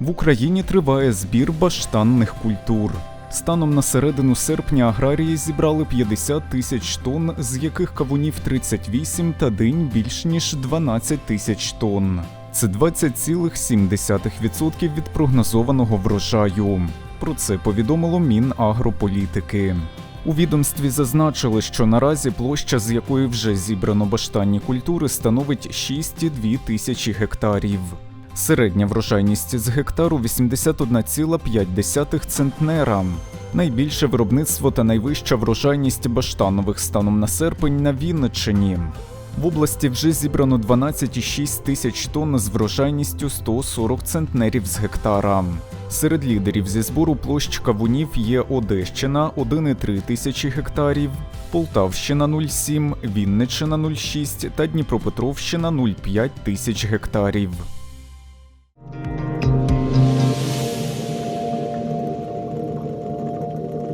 В Україні триває збір баштанних культур. Станом на середину серпня аграрії зібрали 50 тисяч тонн, з яких кавунів 38 та динь більш ніж 12 тисяч тонн. Це 20,7% від прогнозованого врожаю. Про це повідомило Мінагрополітики. У відомстві зазначили, що наразі площа, з якої вже зібрано баштанні культури, становить 6,2 тисячі гектарів. Середня врожайність з гектару 81,5 центнера. Найбільше виробництво та найвища врожайність баштанових станом на серпень на Вінниччині. В області вже зібрано 12,6 тисяч тонн з врожайністю 140 центнерів з гектара. Серед лідерів зі збору площ кавунів є Одещина 1,3 тисячі гектарів, Полтавщина 0,7, Вінниччина 0,6 та Дніпропетровщина 0,5 тисяч гектарів.